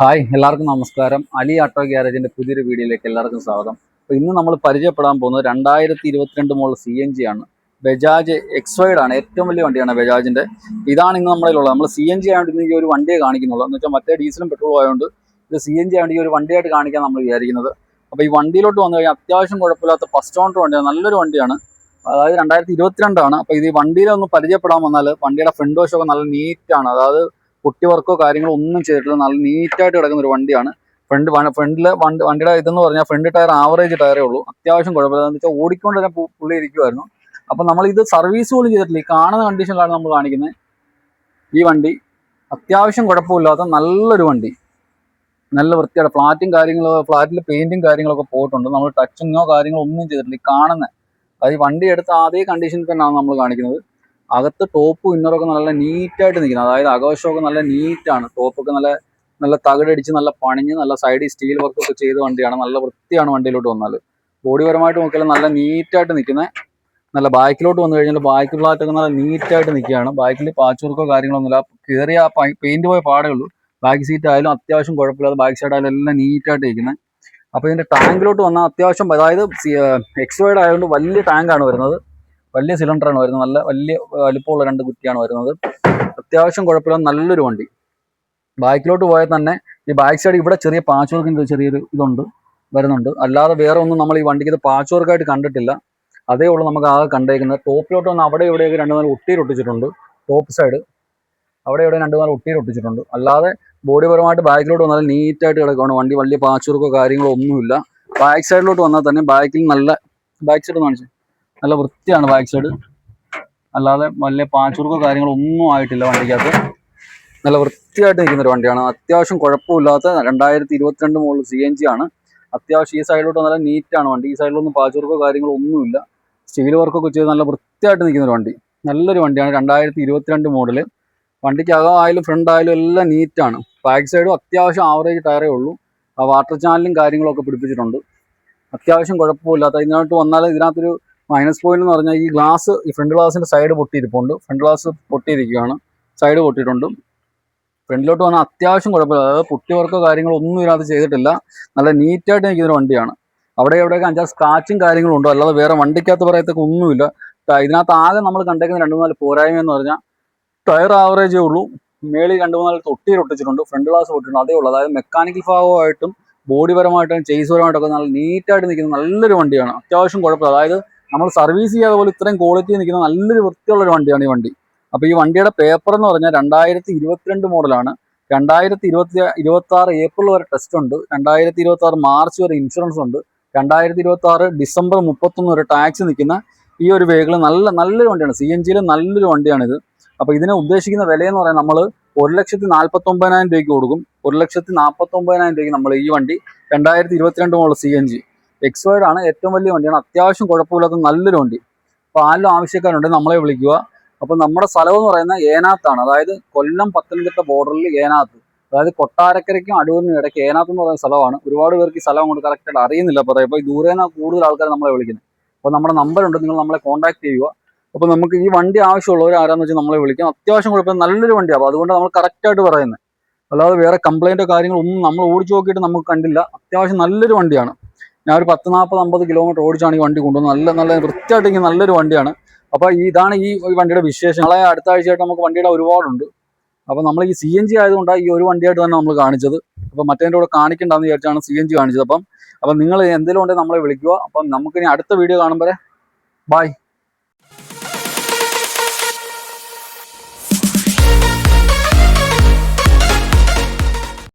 Hi എല്ലാവർക്കും നമസ്കാരം. അലി ആട്ടോ ഗ്യാരേജിന്റെ പുതിയൊരു വീഡിയോയിലേക്ക് എല്ലാവർക്കും സ്വാഗതം. അപ്പോൾ ഇന്ന് നമ്മൾ പരിചയപ്പെടാൻ പോകുന്നത് രണ്ടായിരത്തി ഇരുപത്തിരണ്ട് മോഡൽ സി എൻ ജി ആണ്. ബജാജ് എക്സ്വൈഡ് ആണ്. ഏറ്റവും വലിയ വണ്ടിയാണ് ബജാജിന്റെ ഇതാണ് ഇന്ന് നമ്മളിലുള്ളത്. നമ്മൾ സി എൻ ജി ആയതുകൊണ്ട് ഇന്ന് ഈ ഒരു വണ്ടിയെ കാണിക്കുന്നുള്ളൂ. എന്ന് വെച്ചാൽ മറ്റേ ഡീസലും പെട്രോളും ആയതുകൊണ്ട് ഇത് സി എൻ ജി ആയതുകൊണ്ട് ഈ ഒരു വണ്ടിയായിട്ട് കാണിക്കാൻ നമ്മൾ വിചാരിക്കുന്നത്. അപ്പോൾ ഈ വണ്ടിയിലോട്ട് വന്നു കഴിഞ്ഞാൽ അത്യാവശ്യം കുഴപ്പമില്ലാത്ത ഫസ്റ്റ് ഓണർ വണ്ടിയാണ്. നല്ലൊരു വണ്ടിയാണ്. അതായത് രണ്ടായിരത്തി ഇരുപത്തിരണ്ടാണ് അപ്പോൾ ഇത് ഈ വണ്ടിയിലൊന്ന് പരിചയപ്പെടാൻ വന്നാൽ വണ്ടിയുടെ ഫ്രണ്ട് വശമൊക്കെ നല്ല നീറ്റാണ് അതായത് പൊട്ടി വർക്കോ കാര്യങ്ങളോ ഒന്നും ചെയ്തിട്ടില്ല. നല്ല നീറ്റായിട്ട് കിടക്കുന്ന ഒരു വണ്ടിയാണ്. ഫ്രണ്ട് ഫ്രണ്ടിലെ വണ്ടി വണ്ടിയുടെ ഇതെന്ന് പറഞ്ഞാൽ ഫ്രണ്ട് ടയർ ആവറേജ് ടയറേ ഉള്ളൂ. അത്യാവശ്യം കുഴപ്പമില്ല. എന്ന് വെച്ചാൽ ഓടിക്കൊണ്ട് തന്നെ പുള്ളി ഇരിക്കുമായിരുന്നു അപ്പം നമ്മൾ ഇത് സർവീസ് പോലും ചെയ്തിട്ടില്ല. ഈ കാണുന്ന കണ്ടീഷനിലാണ് നമ്മൾ കാണിക്കുന്നത് ഈ വണ്ടി അത്യാവശ്യം കുഴപ്പമില്ലാത്ത നല്ലൊരു വണ്ടി. നല്ല വൃത്തിയാണ് ഫ്ലാറ്റും കാര്യങ്ങളോ ഫ്ലാറ്റിൽ പെയിന്റും കാര്യങ്ങളൊക്കെ പോയിട്ടുണ്ട്. നമ്മൾ ടച്ചിങ്ങോ കാര്യങ്ങളോ ഒന്നും ചെയ്തിട്ടില്ല. ഈ കാണുന്ന. അത് വണ്ടി എടുത്ത അതേ കണ്ടീഷനിൽ തന്നെയാണ് നമ്മൾ കാണിക്കുന്നത്. അകത്ത് ടോപ്പ് ഇന്നറൊക്കെ നല്ല നീറ്റായിട്ട് നിൽക്കുന്നത്. അതായത് അകവശമൊക്കെ നല്ല നീറ്റാണ് ടോപ്പൊക്കെ നല്ല നല്ല തകടടിച്ച് നല്ല പണിഞ്ഞ് നല്ല സൈഡിൽ സ്റ്റീൽ വർക്ക് ഒക്കെ ചെയ്ത വണ്ടിയാണ്. നല്ല വൃത്തിയാണ് വണ്ടിയിലോട്ട് വന്നാൽ ബോഡിപരമായിട്ട് നോക്കിയാൽ നല്ല നീറ്റായിട്ട് നിൽക്കുന്നത് നല്ല ബാക്കിലോട്ട് വന്നു കഴിഞ്ഞാൽ ബാക്ക് ഫ്ലാറ്റ് ഒക്കെ നല്ല നീറ്റായിട്ട് നിൽക്കുകയാണ്. ബാക്കിൽ പാച്ച് വർക്കോ കാര്യങ്ങളൊന്നുമില്ല. കയറിയ പെയിന്റ് പോയ പാടേ ഉള്ളൂ. ബാക്ക് സീറ്റ് ആയാലും അത്യാവശ്യം കുഴപ്പമില്ലാതെ ബാക്ക് സൈഡ് ആയാലും എല്ലാം നീറ്റായിട്ട് ഇരിക്കുന്നത് അപ്പോൾ ഇതിന്റെ ടാങ്കിലോട്ട് വന്നാൽ അത്യാവശ്യം അതായത് എക്സ്വൈഡ് ആയതുകൊണ്ട് വലിയ ടാങ്കാണ് വരുന്നത്. വലിയ സിലിണ്ടറാണ് വരുന്നത്. നല്ല വലിയ വലിപ്പമുള്ള രണ്ട് കുറ്റിയാണ് വരുന്നത്. അത്യാവശ്യം കുഴപ്പമില്ല നല്ലൊരു വണ്ടി. ബാക്കിലോട്ട് പോയാൽ തന്നെ ഈ ബാക്ക് സൈഡ് ഇവിടെ ചെറിയ പാച്ച് വർക്കിന്റെ ചെറിയൊരു ഇതുണ്ട് വരുന്നുണ്ട്. അല്ലാതെ വേറെ ഒന്നും നമ്മൾ ഈ വണ്ടിക്ക് ഇത് പാച്ച് വർക്കായിട്ട് കണ്ടിട്ടില്ല. അതേ ഉള്ളൂ നമുക്ക് ആകെ കണ്ടേക്കുന്നത്. ടോപ്പിലോട്ട് വന്ന് അവിടെ ഇവിടെയൊക്കെ രണ്ട് നാല് ഒട്ടിയിൽ ഒട്ടിച്ചിട്ടുണ്ട്. ടോപ്പ് സൈഡ് അവിടെ ഇവിടെ രണ്ട് നാല് ഒട്ടിയിൽ ഒട്ടിച്ചിട്ടുണ്ട്. അല്ലാതെ ബോഡി പരമായിട്ട് ബാക്കിലോട്ട് വന്നാൽ നീറ്റായിട്ട് കിടക്കുകയാണ് വണ്ടി വലിയ പാച്ച് വർക്കോ കാര്യങ്ങളോ ഒന്നുമില്ല. ബാക്ക് സൈഡിലോട്ട് വന്നാൽ തന്നെ ബാക്കിൽ നല്ല ബാക്ക് സൈഡ് കാണിച്ചു. നല്ല വൃത്തിയാണ് ബാക്ക് സൈഡ് അല്ലാതെ വലിയ പാച്ചുറുക്കോ കാര്യങ്ങളോ ഒന്നും ആയിട്ടില്ല വണ്ടിക്കകത്ത്. നല്ല വൃത്തിയായിട്ട് നിൽക്കുന്ന ഒരു വണ്ടിയാണ്. അത്യാവശ്യം കുഴപ്പമില്ലാത്ത രണ്ടായിരത്തി ഇരുപത്തിരണ്ട് മുകളിൽ സി എൻ ജി ആണ്. അത്യാവശ്യം ഈ സൈഡിലോട്ട് നല്ല നീറ്റാണ് വണ്ടി. ഈ സൈഡിലൊന്നും പാച്ചുറുക്കോ കാര്യങ്ങളോ ഒന്നുമില്ല. സ്റ്റീൽ വർക്കൊക്കെ ചെയ്ത് നല്ല വൃത്തിയായിട്ട് നിൽക്കുന്ന ഒരു വണ്ടി. നല്ലൊരു വണ്ടിയാണ് രണ്ടായിരത്തി ഇരുപത്തിരണ്ട് മോഡൽ വണ്ടിക്ക് അകമായാലും ഫ്രണ്ട് ആയാലും എല്ലാം നീറ്റാണ് ബാക്ക് സൈഡും അത്യാവശ്യം ആവറേജ് ടയറേ ഉള്ളൂ. ആ വാട്ടർ ചാനലും കാര്യങ്ങളൊക്കെ പിടിപ്പിച്ചിട്ടുണ്ട്. അത്യാവശ്യം കുഴപ്പമില്ലാത്ത ഇതിനകത്ത് വന്നാൽ ഇതിനകത്തൊരു മൈനസ് പോയിന്റ് എന്ന് പറഞ്ഞാൽ ഈ ഗ്ലാസ് ഈ ഫ്രണ്ട് ഗ്ലാസിന്റെ സൈഡ് പൊട്ടിയിരിപ്പുണ്ട്. ഫ്രണ്ട് ഗ്ലാസ് പൊട്ടിയിരിക്കുകയാണ്. സൈഡ് പൊട്ടിയിട്ടുണ്ട്. ഫ്രണ്ടിലോട്ട് വന്നാൽ അത്യാവശ്യം കുഴപ്പമില്ല. അതായത് പൊട്ടിവർക്കോ കാര്യങ്ങളോ ഒന്നും ഇതിനകത്ത് ചെയ്തിട്ടില്ല. നല്ല നീറ്റായിട്ട് നിൽക്കുന്ന ഒരു വണ്ടിയാണ്. അവിടെ എവിടെയൊക്കെ അഞ്ചാറ് സ്ക്രാച്ചും കാര്യങ്ങളും ഉണ്ടോ? അല്ലാതെ വേറെ വണ്ടിക്കകത്ത് പറയത്തൊക്കെ ഒന്നുമില്ല. ഇതിനകത്ത് ആകെ നമ്മൾ കണ്ടേക്കുന്ന രണ്ട് മൂന്നാൽ പോരായ്മ എന്ന് പറഞ്ഞാൽ ടയർ ആവറേജേ ഉള്ളൂ. മേളിൽ രണ്ട് മൂന്നാൽ തൊട്ടിയിൽ ഒട്ടിച്ചിട്ടുണ്ട്. ഫ്രണ്ട് ഗ്ലാസ് പൊട്ടിയിട്ടുണ്ട്. അതേ ഉള്ളൂ. അതായത് മെക്കാനിക്കൽ ഭാഗമായിട്ടും ബോഡി പരമായിട്ടും ചേസ് പരമായിട്ടൊക്കെ നല്ല നീറ്റായിട്ട് നിൽക്കുന്ന നല്ലൊരു വണ്ടിയാണ്. അത്യാവശ്യം കുഴപ്പമില്ല. അതായത് നമ്മൾ സർവീസ് ചെയ്യാതെ പോലെ ഇത്രയും ക്വാളിറ്റി നിൽക്കുന്ന നല്ലൊരു വൃത്തിയുള്ള ഒരു വണ്ടിയാണ് ഈ വണ്ടി. അപ്പോൾ ഈ വണ്ടിയുടെ പേപ്പർ എന്ന് പറഞ്ഞാൽ രണ്ടായിരത്തി ഇരുപത്തിരണ്ട് മോഡലാണ് രണ്ടായിരത്തി ഇരുപത്തി ഇരുപത്തി ആറ് ഏപ്രിൽ വരെ ടെസ്റ്റ് ഉണ്ട്. രണ്ടായിരത്തി ഇരുപത്തി ആറ് മാർച്ച് വരെ ഇൻഷുറൻസ് ഉണ്ട്. രണ്ടായിരത്തി ഇരുപത്തി ആറ് ഡിസംബർ മുപ്പത്തൊന്ന് വരെ ടാക്സ് നിൽക്കുന്ന ഈ ഒരു വെഹിക്കിൾ നല്ല നല്ലൊരു വണ്ടിയാണ്. സി എൻ ജിയിലെ നല്ലൊരു വണ്ടിയാണിത്. അപ്പോൾ ഇതിനെ ഉദ്ദേശിക്കുന്ന വിലയെന്ന് പറയാൻ നമ്മൾ ഒരു ലക്ഷത്തി നാൽപ്പത്തി ഒമ്പതിനായിരം രൂപയ്ക്ക് കൊടുക്കും. ഒരു ലക്ഷത്തി നാൽപ്പത്തി ഒമ്പതിനായിരം രൂപയ്ക്ക് നമ്മൾ ഈ വണ്ടി രണ്ടായിരത്തി ഇരുപത്തിരണ്ട് മോഡൽ സി എൻ ജി എക്സ്വൈഡ് ആണ് ഏറ്റവും വലിയ വണ്ടിയാണ്. അത്യാവശ്യം കുഴപ്പമില്ലാത്ത നല്ലൊരു വണ്ടി. അപ്പോൾ ആരിലും ആവശ്യക്കാരുണ്ട് നമ്മളെ വിളിക്കുക. അപ്പോൾ നമ്മുടെ സ്ഥലം എന്ന് പറയുന്നത് ഏനാത്താണ്. അതായത് കൊല്ലം പത്തനംതിട്ട ബോർഡറിൽ ഏനാത്ത്. അതായത് കൊട്ടാരക്കരയ്ക്കും അടൂരിനും ഇടയ്ക്ക് ഏനാത്ത് എന്ന് പറയുന്ന സ്ഥലമാണ്. ഒരുപാട് പേർക്ക് ഈ സ്ഥലം കൊണ്ട് കറക്റ്റായിട്ട് അറിയുന്നില്ല. അപ്പോൾ ഈ ഇപ്പോൾ നിന്ന് കൂടുതൽ ആൾക്കാർ നമ്മളെ വിളിക്കുന്നത് അപ്പോൾ നമ്മുടെ നമ്പർ ഉണ്ട്. നിങ്ങൾ നമ്മളെ കോൺടാക്ട് ചെയ്യുക. അപ്പോൾ നമുക്ക് ഈ വണ്ടി ആവശ്യമുള്ളവർ ആരാന്ന് വെച്ചാൽ നമ്മളെ വിളിക്കാം. അത്യാവശ്യം കുഴപ്പമില്ല. നല്ലൊരു വണ്ടിയാണ് അപ്പോൾ അതുകൊണ്ട് നമ്മൾ കറക്റ്റായിട്ട് പറയുന്നത് അല്ലാതെ വേറെ കംപ്ലൈന്റോ കാര്യങ്ങളോ ഒന്നും നമ്മൾ ഓടിച്ചു നോക്കിയിട്ട് നമുക്ക് കണ്ടില്ല. അത്യാവശ്യം നല്ലൊരു വണ്ടിയാണ്. ഞാൻ ഒരു പത്ത് നാൽപ്പത് അമ്പത് കിലോമീറ്റർ ഓടിച്ചാണ് ഈ വണ്ടി കൊണ്ടുവന്നത്. നല്ല നല്ല വൃത്തിയായിട്ട് ഇങ്ങനെ നല്ലൊരു വണ്ടിയാണ്. അപ്പോൾ ഇതാണ് ഈ വണ്ടിയുടെ വിശേഷം. നാളെ അടുത്ത ആഴ്ചയായിട്ട് നമുക്ക് വണ്ടിയുടെ ഒരുപാടുണ്ട്. അപ്പോൾ നമ്മൾ ഈ സി എൻ ജി ആയതുകൊണ്ടാണ് ഈ ഒരു വണ്ടിയായിട്ട് തന്നെ നമ്മൾ കാണിച്ചത്. അപ്പോൾ മറ്റേതിന്റെ കൂടെ കാണിക്കണ്ടെന്ന് വിചാരിച്ചാണ് സി എൻ ജി കാണിച്ചത്. അപ്പം അപ്പം നിങ്ങൾ എന്തെങ്കിലും ഉണ്ടെങ്കിൽ നമ്മളെ വിളിക്കുക. അപ്പം നമുക്കിനി അടുത്ത വീഡിയോ കാണുമ്പോൾ ബൈ